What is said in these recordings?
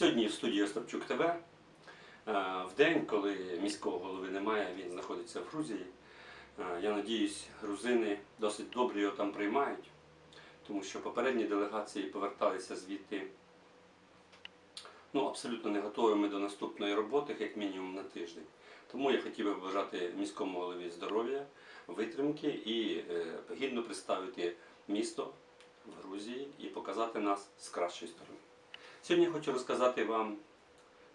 Сьогодні в студії Остапчук ТВ. Е, В день, коли міського голови немає, він знаходиться в Грузії. Е, Я надіюсь, грузини досить добре його там приймають, тому що попередні делегації поверталися звідти ну, абсолютно не готовими до наступної роботи, як мінімум на тиждень. Тому я хотів би бажати міському голові здоров'я, витримки і е, гідно представити місто в Грузії і показати нас з кращої сторони. Сьогодні хочу розказати вам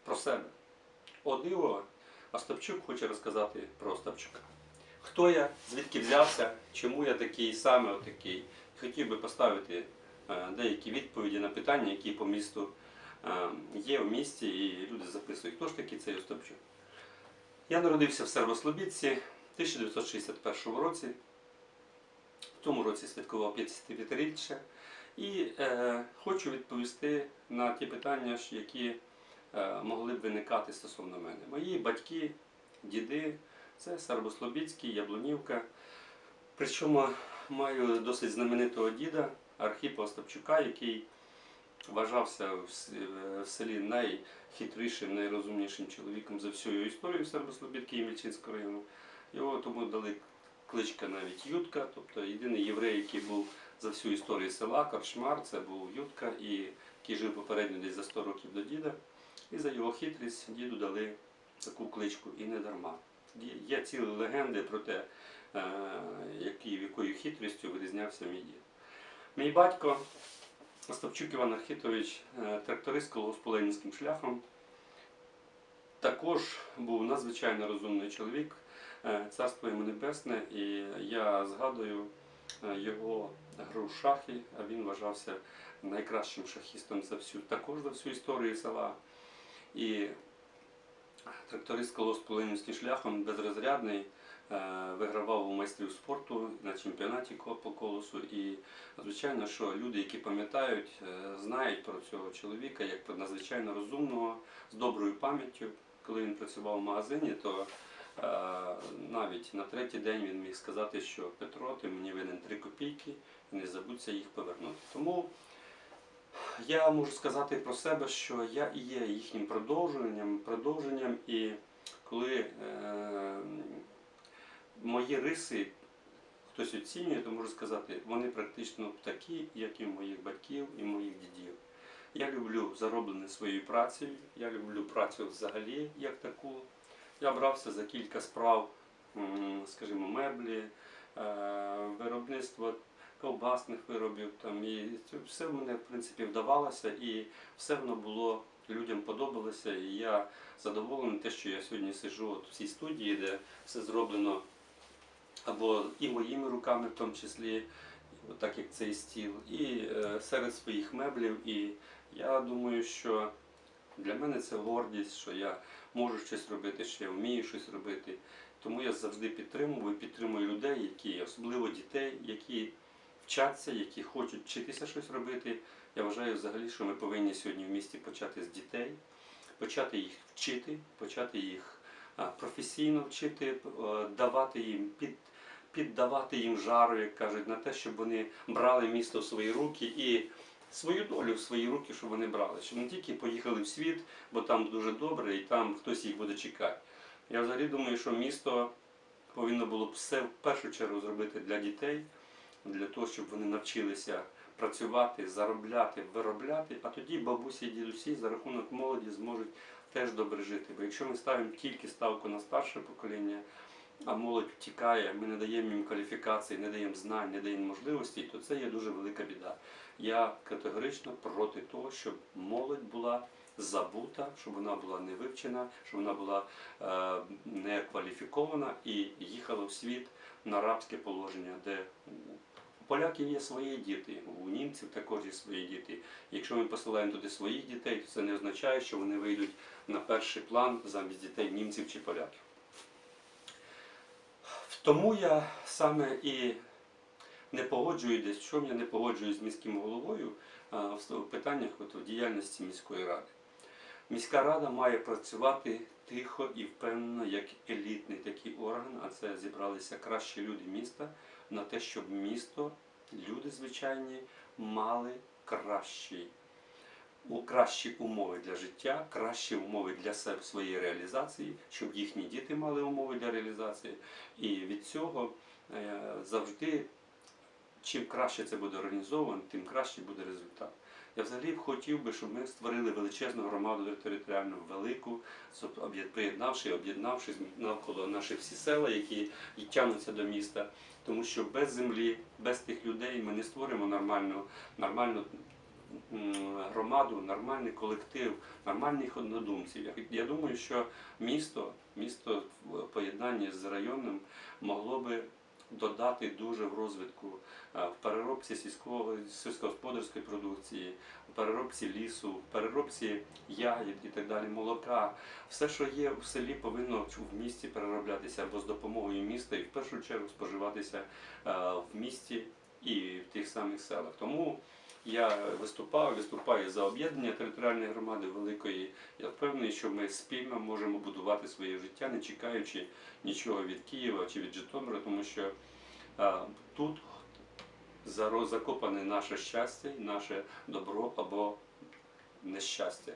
про себе. О диво, Остапчук хоче розказати про Остапчука. Хто я, звідки взявся, чому я такий саме отакий. Хотів би поставити е, деякі відповіді на питання, які по місту е, є в місті, і люди записують, хто ж такий цей Остапчук. Я народився в Сервослобідці в 1961 році. В тому році святкував 55-річчя. І е, хочу відповісти на ті питання, які е, могли б виникати стосовно мене. Мої батьки, діди, це Сербослобідський, Яблунівка. Причому маю досить знаменитого діда Архіпа Остапчука, який вважався в в селі найхитрішим, найрозумнішим чоловіком за всю історію Сербослобідки і Мільчинського району. Його тому дали кличка навіть Ютка, тобто єдиний єврей, який був за всю історію села, Корчмар, це був Ютка, і який жив попередньо десь за 100 років до діда. І за його хитрість діду дали таку кличку і не дарма. Є- цілі легенди про те, е, які, якою хитрістю вирізнявся мій дід. Мій батько Остапчук Іван Архітович, е, тракторист колгосполенівським шляхом, також був надзвичайно розумний чоловік, царство йому небесне, і я згадую е, його гру шахи, а він вважався найкращим шахістом за всю, також за всю історію села. І тракторист колгосполенівським шляхом безрозрядний, е, вигравав у майстрів спорту на чемпіонаті по колосу. І звичайно, що люди, які пам'ятають, е, знають про цього чоловіка як про надзвичайно розумного, з доброю пам'яттю. Коли він працював в магазині, то е, навіть на третій день він міг сказати, що Петро, ти мені винен три копійки не забудься їх повернути. Тому я можу сказати про себе, що я і є їхнім продовженням, продовженням, і коли е, мої риси хтось оцінює, то можу сказати, вони практично такі, як і моїх батьків і моїх дідів. Я люблю зароблене своєю працею, я люблю працю взагалі як таку. Я брався за кілька справ, скажімо, меблі, е, виробництво ковбасних виробів. Там, і все в мене в принципі вдавалося, і все воно було людям подобалося. І я задоволений те, що я сьогодні сиджу от в цій студії, де все зроблено або і моїми руками, в тому числі, так як цей стіл, і е, серед своїх меблів. І я думаю, що для мене це гордість, що я можу щось робити, що я вмію щось робити. Тому я завжди підтримую і підтримую людей, які, особливо дітей, які вчаться, які хочуть вчитися щось робити. Я вважаю взагалі, що ми повинні сьогодні в місті почати з дітей, почати їх вчити, почати їх професійно вчити, давати їм під. Піддавати їм жару, як кажуть, на те, щоб вони брали місто в свої руки і свою долю в свої руки, щоб вони брали. Щоб не тільки поїхали в світ, бо там дуже добре і там хтось їх буде чекати. Я взагалі думаю, що місто повинно було б все в першу чергу зробити для дітей, для того, щоб вони навчилися працювати, заробляти, виробляти, а тоді бабусі і дідусі за рахунок молоді зможуть теж добре жити. Бо якщо ми ставимо тільки ставку на старше покоління, а молодь втікає, ми не даємо їм кваліфікації, не даємо знань, не даємо можливостей, то це є дуже велика біда. Я категорично проти того, щоб молодь була забута, щоб вона була не вивчена, щоб вона була е, не кваліфікована і їхала в світ на рабське положення, де у поляків є свої діти, у німців також є свої діти. Якщо ми посилаємо туди своїх дітей, то це не означає, що вони вийдуть на перший план замість дітей німців чи поляків. Тому я саме і не погоджую десь, чому я не погоджуюсь з міським головою в питаннях от, в діяльності міської ради. Міська рада має працювати тихо і впевнено, як елітний такий орган, а це зібралися кращі люди міста на те, щоб місто, люди звичайні, мали кращий кращі умови для життя, кращі умови для себе своєї реалізації, щоб їхні діти мали умови для реалізації. І від цього е, завжди, чим краще це буде організовано, тим краще буде результат. Я взагалі хотів би, щоб ми створили величезну громаду територіальну, велику, приєднавши, об'єднавшись навколо наших всі села, які тягнуться до міста. Тому що без землі, без тих людей ми не створимо нормальну, нормальну громаду, нормальний колектив, нормальних однодумців. Я, думаю, що місто, місто в поєднанні з районним могло би додати дуже в розвитку е, в переробці сільського сільськогосподарської продукції, в переробці лісу, в переробці ягід і так далі, молока. Все, що є в селі, повинно в місті перероблятися або з допомогою міста і в першу чергу споживатися е, в місті і в тих самих селах. Тому я виступав, виступаю за об'єднання територіальної громади великої. Я впевнений, що ми спільно можемо будувати своє життя, не чекаючи нічого від Києва чи від Житомира, тому що е, тут закопане наше щастя, наше добро або нещастя.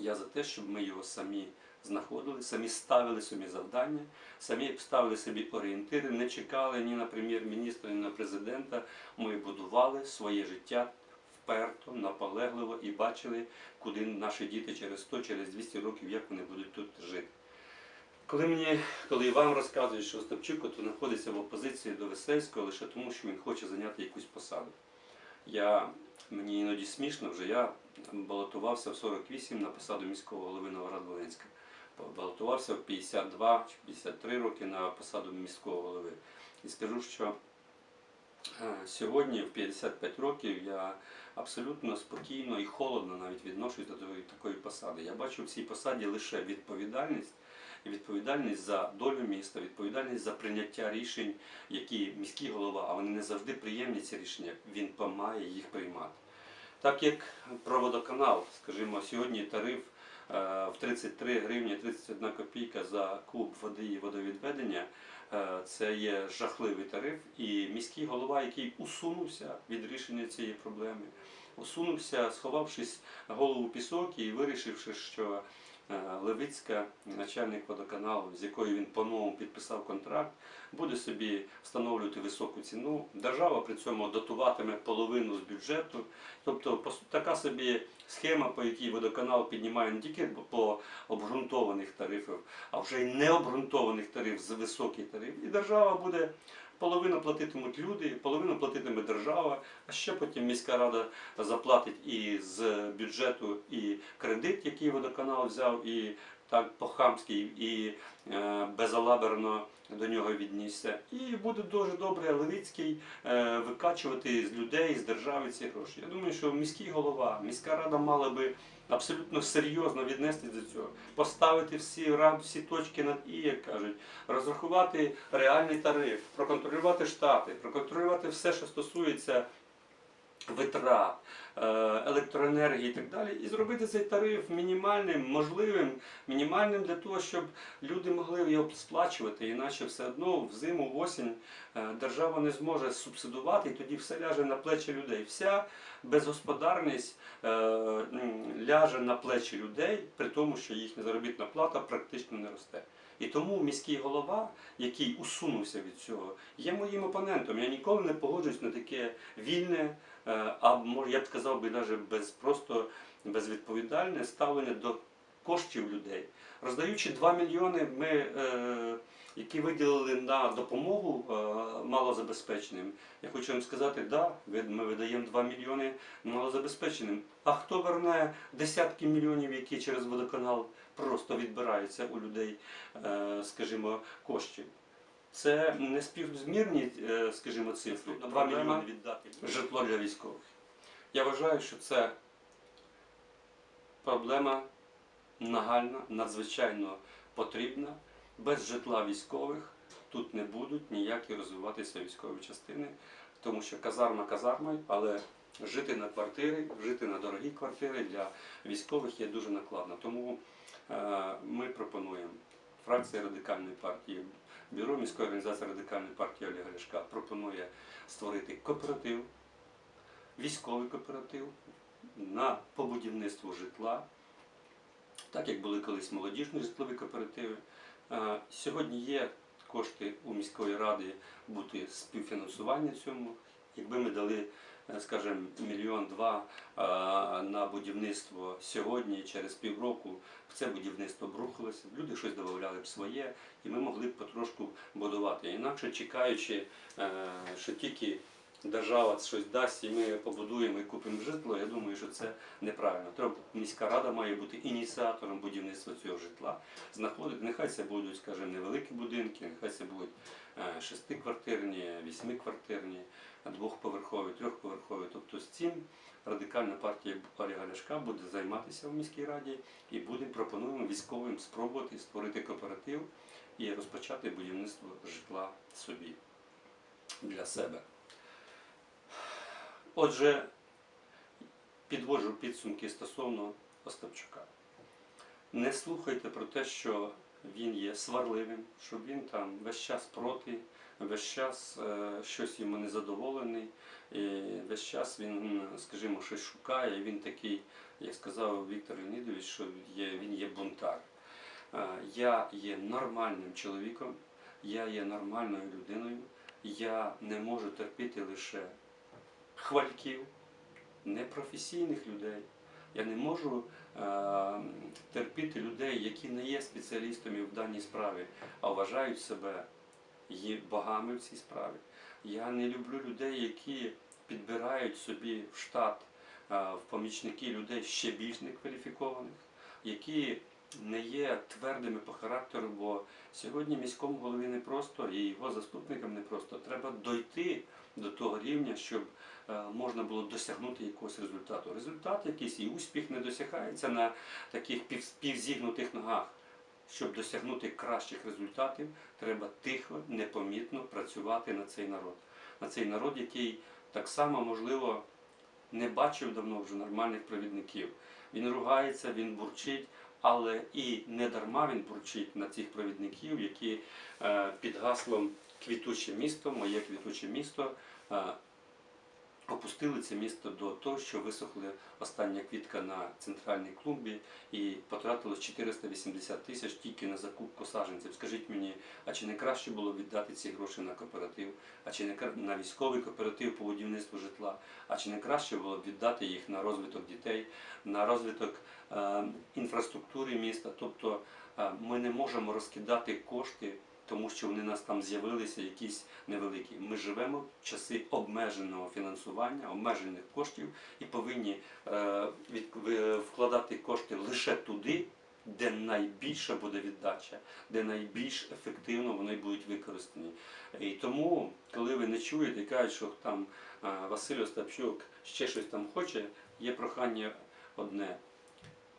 Я за те, щоб ми його самі знаходили, самі ставили собі завдання, самі ставили собі орієнтири, не чекали ні на прем'єр-міністра, ні на президента. Ми будували своє життя вперто, наполегливо і бачили, куди наші діти через 100, через 200 років, як вони будуть тут жити. Коли мені, коли вам розказують, що Остапчук знаходиться в опозиції до Весельського лише тому, що він хоче зайняти якусь посаду. Я, мені іноді смішно вже, я балотувався в 48 на посаду міського голови Новоград-Волинська. Балотувався в 52 чи 53 роки на посаду міського голови. І скажу, що е, сьогодні, в 55 років, я абсолютно спокійно і холодно навіть відношусь до такої- посади. Я бачу в цій посаді лише відповідальність відповідальність за долю міста, відповідальність за прийняття рішень, які міський голова, а вони не завжди приємні ці рішення, він має їх приймати. Так як про водоканал, скажімо, сьогодні тариф в 33 гривні 31 копійка за куб води і водовідведення, е, це є жахливий тариф. І міський голова, який усунувся від рішення цієї проблеми, усунувся, сховавшись голову пісок і вирішивши, що е, Левицька, начальник водоканалу, з якою він по-новому підписав контракт, буде собі встановлювати високу ціну. Держава при цьому дотуватиме половину з бюджету. Тобто така собі схема, по якій водоканал піднімає не тільки по обґрунтованих тарифах, а вже й необґрунтованих тарифів за високий тариф. І держава буде половину платитимуть люди, половину платитиме держава, а ще потім міська рада заплатить і з бюджету і кредит, який водоканал взяв, і так по-хамськи і е, безалаберно до нього віднісся. І буде дуже добре Левицький е, викачувати з людей, з держави ці гроші. Я думаю, що міський голова, міська рада мала би абсолютно серйозно віднестись до цього, поставити всі рам, всі точки над і, як кажуть, розрахувати реальний тариф, проконтролювати штати, проконтролювати все, що стосується витрат, е, електроенергії і так далі, і зробити цей тариф мінімальним, можливим, мінімальним для того, щоб люди могли його сплачувати, іначе все одно в зиму, в осінь е, держава не зможе субсидувати, і тоді все ляже на плечі людей. Вся безгосподарність е, ляже на плечі людей, при тому, що їхня заробітна плата практично не росте. І тому міський голова, який усунувся від цього, є моїм опонентом. Я ніколи не погоджуюсь на таке вільне, а може я б сказав би навіть без просто безвідповідальне ставлення до коштів людей. Роздаючи 2 мільйони, ми, е, які виділили на допомогу е, малозабезпеченим. Я хочу вам сказати, да, ми видаємо 2 мільйони малозабезпеченим. А хто верне десятки мільйонів, які через водоканал просто відбираються у людей, е, скажімо, коштів? Це не співзмірні, е, скажімо, цифри. 2 мільйони віддати житло для військових. Я вважаю, що це проблема нагальна, надзвичайно потрібна. Без житла військових тут не будуть ніякі розвиватися військові частини, тому що казарма казармою, але жити на квартирі, жити на дорогі квартири для військових є дуже накладно. Тому е, ми пропонуємо фракція радикальної партії, бюро міської організації радикальної партії Олега Ляшка пропонує створити кооператив, військовий кооператив, на побудівництво житла, так як були колись молодіжні житлові кооперативи. Сьогодні є кошти у міської ради бути співфінансування цьому. Якби ми дали, скажімо, мільйон-два е, на будівництво сьогодні, через півроку в це будівництво брухалося, люди щось додавали б своє, і ми могли б потрошку будувати. Інакше чекаючи, е, що тільки держава щось дасть, і ми побудуємо і купимо житло, я думаю, що це неправильно. Треба міська рада має бути ініціатором будівництва цього житла. Знаходити, нехай це будуть, скажімо, невеликі будинки, нехай це будуть е, шестиквартирні, вісьмиквартирні, двохповерхові, трьохповерхові. Тобто з цим радикальна партія Олега Ляшка буде займатися в міській раді і буде пропонуємо військовим спробувати створити кооператив і розпочати будівництво житла собі для себе. Отже, підводжу підсумки стосовно Остапчука. Не слухайте про те, що він є сварливим, що він там весь час проти, весь час е, щось йому незадоволений, і весь час він, скажімо, щось шукає. Він такий, як сказав Віктор Леонідович, що є, він є бунтар. Е, Я є нормальним чоловіком, я є нормальною людиною, я не можу терпіти лише хвальків, непрофесійних людей. Я не можу е, терпіти людей, які не є спеціалістами в даній справі, а вважають себе богами в цій справі. Я не люблю людей, які підбирають собі в штат е, в помічники людей ще більш некваліфікованих, які не є твердими по характеру, бо сьогодні міському голові не просто і його заступникам не просто. Треба дойти до того рівня, щоб е, можна було досягнути якогось результату. Результат якийсь і успіх не досягається на таких пів, півзігнутих ногах. Щоб досягнути кращих результатів, треба тихо, непомітно працювати на цей народ. На цей народ, який так само, можливо, не бачив давно вже нормальних провідників. Він ругається, він бурчить, але і не дарма він бурчить на цих провідників, які е, під гаслом квітуче місто, моє квітуче місто. Опустили це місто до того, що висохла остання квітка на центральній клумбі і потратилось 480 тисяч тільки на закупку саджанців. Скажіть мені, а чи не краще було віддати ці гроші на кооператив, а чи не на військовий кооператив по будівництву житла, а чи не краще було віддати їх на розвиток дітей, на розвиток е, інфраструктури міста? Тобто е, ми не можемо розкидати кошти тому що вони нас там з'явилися якісь невеликі. Ми живемо в часи обмеженого фінансування, обмежених коштів і повинні е, вкладати кошти лише туди, де найбільша буде віддача, де найбільш ефективно вони будуть використані. І тому, коли ви не чуєте і кажуть, що там е, Василь Остапчук ще щось там хоче, є прохання одне.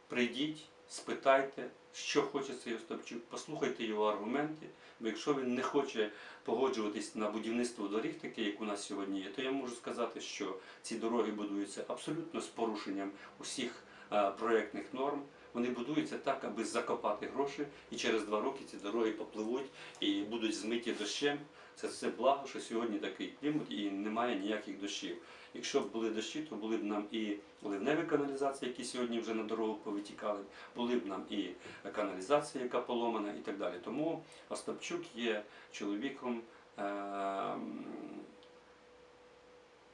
Прийдіть, спитайте, що хоче цей Остапчук, послухайте його аргументи. Бо якщо він не хоче погоджуватись на будівництво доріг, таке, як у нас сьогодні є, то я можу сказати, що ці дороги будуються абсолютно з порушенням усіх е, проєктних норм. Вони будуються так, аби закопати гроші, і через два роки ці дороги попливуть і будуть змиті дощем. Це все благо, що сьогодні такий клімат і немає ніяких дощів. Якщо б були дощі, то були б нам і ливневі каналізації, які сьогодні вже на дорогу повитікали, були б нам і каналізація, яка поломана, і так далі. Тому Остапчук є чоловіком е,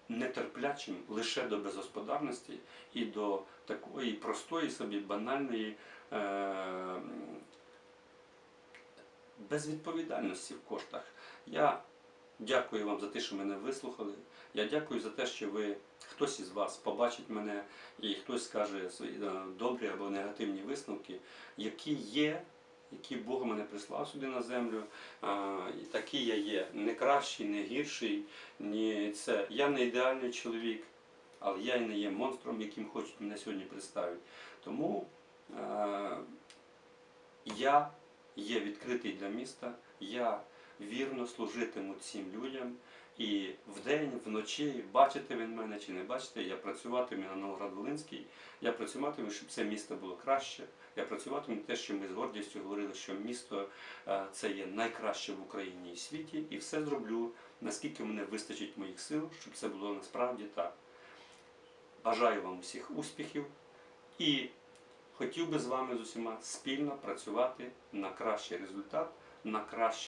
нетерплячим лише до безгосподарності і до такої простої собі банальної е, безвідповідальності в коштах. Я дякую вам за те, що мене вислухали. Я дякую за те, що ви хтось із вас побачить мене і хтось скаже свої е, добрі або негативні висновки, які є, які Бог мене прислав сюди на землю. І такий я є не кращий, не гірший, ні це. Я не ідеальний чоловік, але я і не є монстром, яким хочуть мене сьогодні представити. Тому е, я є відкритий для міста, я вірно служитиму цим людям. І вдень, вночі, бачите ви мене чи не бачите, я працюватиму на Новоград-Волинський, я працюватиму, щоб це місто було краще. Я працюватиму те, що ми з гордістю говорили, що місто е, це є найкраще в Україні і світі, і все зроблю, наскільки мене вистачить моїх сил, щоб це було насправді так. Бажаю вам всіх успіхів і хотів би з вами з усіма спільно працювати на кращий результат, на краще.